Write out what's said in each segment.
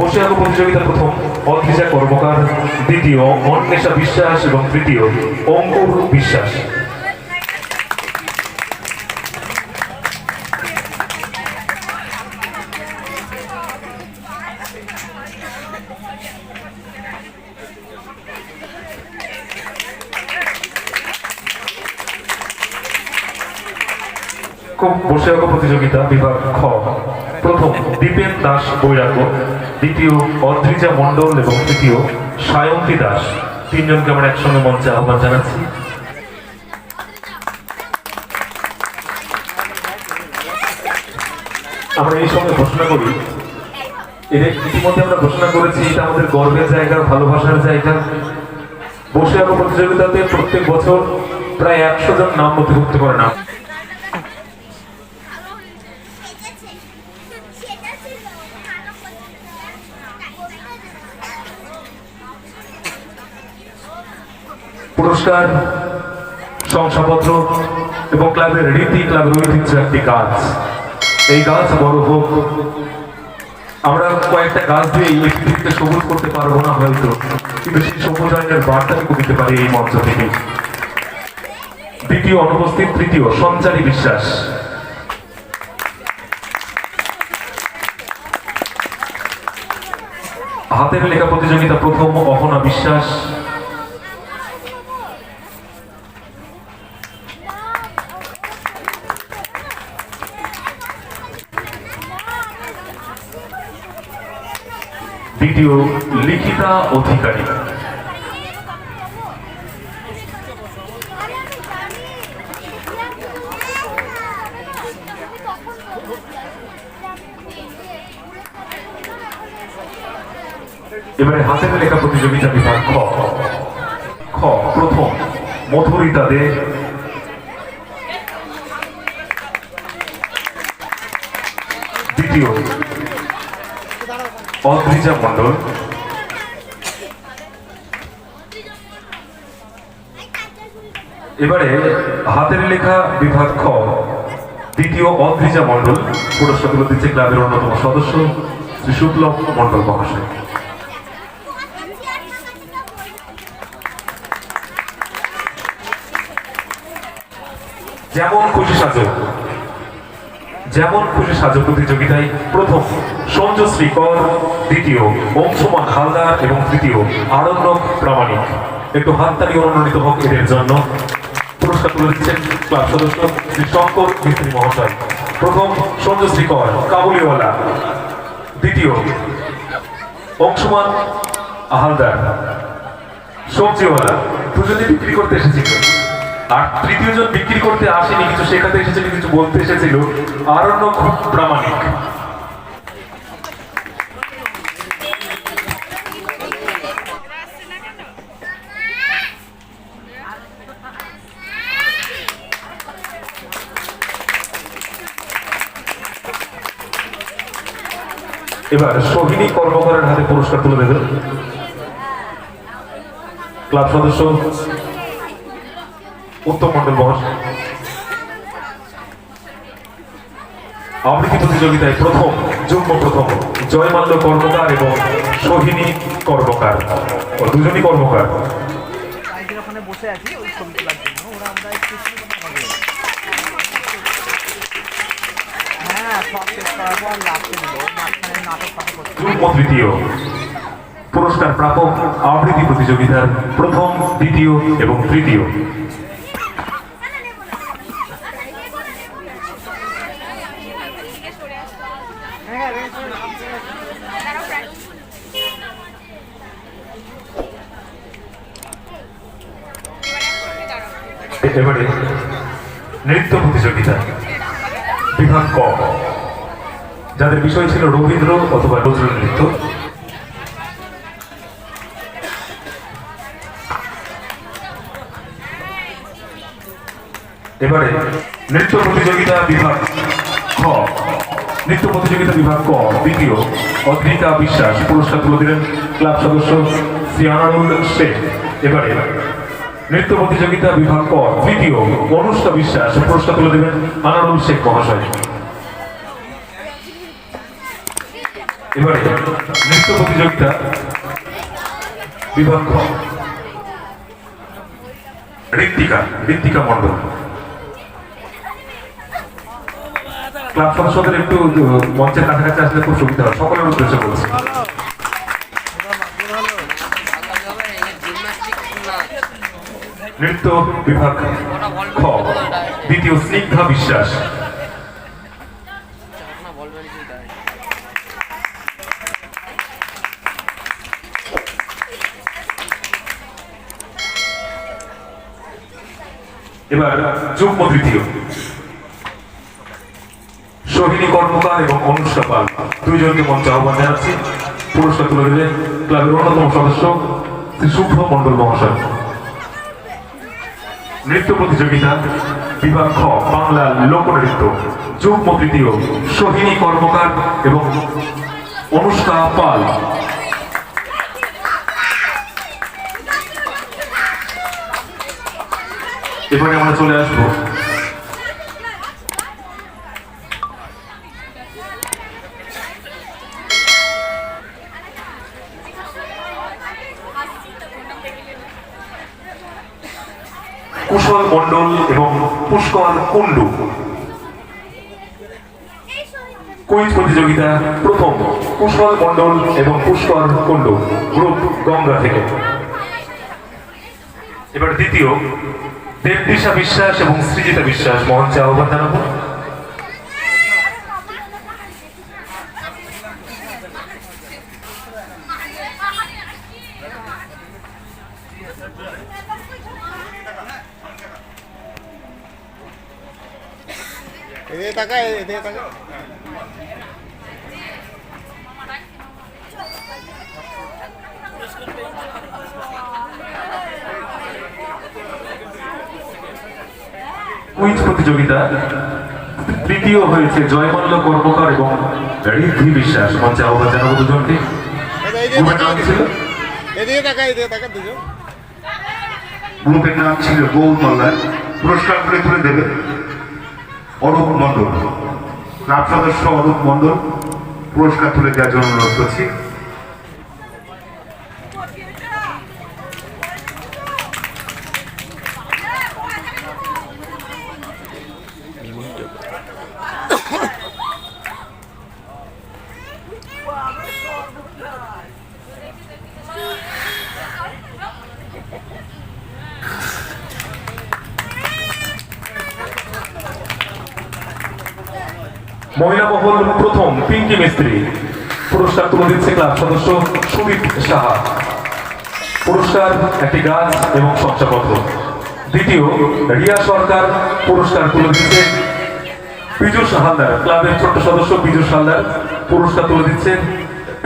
বসে প্রতিযোগিতা প্রথম অদ্রিজা কর্মকার, দ্বিতীয় অন্বেষা বিশ্বাস এবং তৃতীয় অঙ্কুর বিশ্বাস। খুব বসে প্রতিযোগিতা বিভাগ খ। প্রথম দীপেন দাস বৈরাগ্য, দ্বিতীয় অদ্রিজা মণ্ডল এবং তৃতীয় সায়ন্তী দাস। তিনজনকে আমরা একসঙ্গে মঞ্চে আহ্বান জানাচ্ছি। আমরা এই সঙ্গে ঘোষণা করি এদের ইতিমধ্যে আমরা ঘোষণা করেছি, এটা আমাদের গর্বের জায়গা, ভালোবাসার জায়গা। বসে আঁকো প্রতিযোগিতাতে প্রত্যেক বছর প্রায় একশো জন নাম নথিভুক্ত করে না পুরস্কার, শংসাপত্র এবং ক্লাবের রীতি, ক্লাবের ঐতিহ্য একটি গাছ। এই গাছ বড় হোক, আমরা কয়েকটা গাছ দিয়ে এই পৃথিবীতে সবুজ করতে পারব না হয়তো, কিন্তু সেই সবুজায়নের বার্তাটুকু দিতে পারি এই মঞ্চ থেকে। দ্বিতীয় অনুপস্থিত, তৃতীয়, সঞ্চারী বিশ্বাস। হাতের লেখা প্রতিযোগিতা প্রথম, অহনা বিশ্বাস। দ্বিতীয় লিখিতা অধিকারী। এবারে হাতের লেখা প্রতিযোগিতা বিভাগ খ। খ প্রথম মধুরিতা দে। দ্বিতীয় অদ্রিজা মণ্ডল এবারে হাতের লেখা বিভাগ খ, দ্বিতীয় অদ্রিজা মণ্ডল পুরস্কারগুলো দিচ্ছে ক্লাবের অন্যতম সদস্য শ্রী শুক্লভ মণ্ডল মহাশয়। যেমন খুশি সাজো। যেমন খুশি সাজো প্রতিযোগিতায় প্রথম সঞ্জশ্রী কর দ্বিতীয় অংশমান হালদার এবং তৃতীয় আরণ্যক প্রামাণিক। একটু হাততালি অনুমোদিত হোক এদের জন্য। পুরস্কার তুলে দিচ্ছেন ক্লাব সদস্য শ্রী শঙ্কর মিস্ত্রি মহাশয়। প্রথম সঞ্জশ্রী কর কাবুলিওয়ালা। দ্বিতীয় অংশমান হালদার। সবজিওয়ালা দুজনে বিক্রি করতে এসেছিল। আর তৃতীয় জন বিক্রি করতে আসেনি কিছু শেখাতে এসেছিল কিছু বলতে এসেছিল। আরণ্য খুব প্রামাণিক। এবার সোহিনী কর্মকারের হাতে পুরস্কার তুলে দেবেন ক্লাব সদস্য উত্তম মন্ডল মহাশয়। আবৃত্তি প্রতিযোগিতায় প্রথম, যুগ্ম প্রথম, জয়মাল্য কর্মকার এবং সোহিনী কর্মকার। দুজনই কর্মকার। বসে হ্যাঁ পুরস্কার প্রাপক আবৃত্তি প্রতিযোগিতার প্রথম, দ্বিতীয় এবং তৃতীয়। এবারে নৃত্য প্রতিযোগিতা, বিভাগ ক। যাদের বিষয় ছিল রবীন্দ্র অথবা নজরুল নৃত্য। এবারে নৃত্য প্রতিযোগিতা বিভাগ খ। নৃত্য প্রতিযোগিতা বিভাগ ক, দ্বিতীয় অদ্রিকা বিশ্বাস পুরস্কার তুলে দিলেন ক্লাব সদস্য শ্রী আনারুল শেখ। এবারে নৃত্য প্রতিযোগিতা বিভাগ ক তৃতীয় অনুষ্কা বিশ্বাস পুরস্কার তুলে দেবেন আনারুল শেখ মহাশয়। এবারে নৃত্য প্রতিযোগিতা বিভাগ। ঋত্বিকা ঋত্বিকা মণ্ডল। ক্লাব সদস্যদের একটু মঞ্চের কাছাকাছি আসলে খুব সুবিধা হয়। সকলের উদ্দেশ্যে বলছি। নৃত্য বিভাগ খ, দ্বিতীয় স্নিগ্ধা বিশ্বাস। এবার যুগ্ম তৃতীয়। সোহিনী কর্মকার এবং অনুষ্কা পাল, দুইজনকে মঞ্চে আহ্বান জানাচ্ছি। পুরস্কার তুলে দেবেন ক্লাবের অন্যতম সদস্য শ্রী শুভ্র মণ্ডল মহাশয়। নৃত্য প্রতিযোগিতা বিভাগ খ বাংলা লোকনৃত্য যুগ্ম তৃতীয় সোহিনী কর্মকার এবং অনুষ্কা পাল। এবারে আমরা চলে আসব। কুশল মণ্ডল এবং পুষ্কর কুণ্ডু। কুইজ প্রতিযোগিতা প্রথম, কুশল মণ্ডল এবং পুষ্কর কুণ্ডু, গ্রুপ গঙ্গা থেকে। এবার দ্বিতীয়, দেবদিশা বিশ্বাস এবং সৃজিতা বিশ্বাস মঞ্চে আহ্বান জানাব এদিকে তাকা এদিকে তাকা কুইজ প্রতিযোগিতা তৃতীয় হয়েছে জয়মাল্য কর্মকার এবং ঋদ্ধি বিশ্বাস মঞ্চে আহ্বান জানাব দুজনকে। গ্রুপের নাম ছিল? গৌর মল্লার পুরস্কার তুলে তুলে দেবে। অরূপ মণ্ডল। ক্লাব সদস্য অরূপ মণ্ডল পুরস্কার তুলে দেওয়ার জন্য অনুরোধ করছি। মহিলা মহল প্রথম পিঙ্কি মিস্ত্রি। পুরস্কার তুলে দিচ্ছে ক্লাব সদস্য সুমিত সাহা। পুরস্কার, একটি গাছ এবং শংসাপত্র দ্বিতীয়, রিয়া সরকার পুরস্কার তুলে দিচ্ছে পীযুষ হালদার ক্লাবের ছোট্ট সদস্য পীযুষ হালদার পুরস্কার তুলে দিচ্ছেন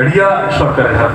রিয়া সরকারের হাত।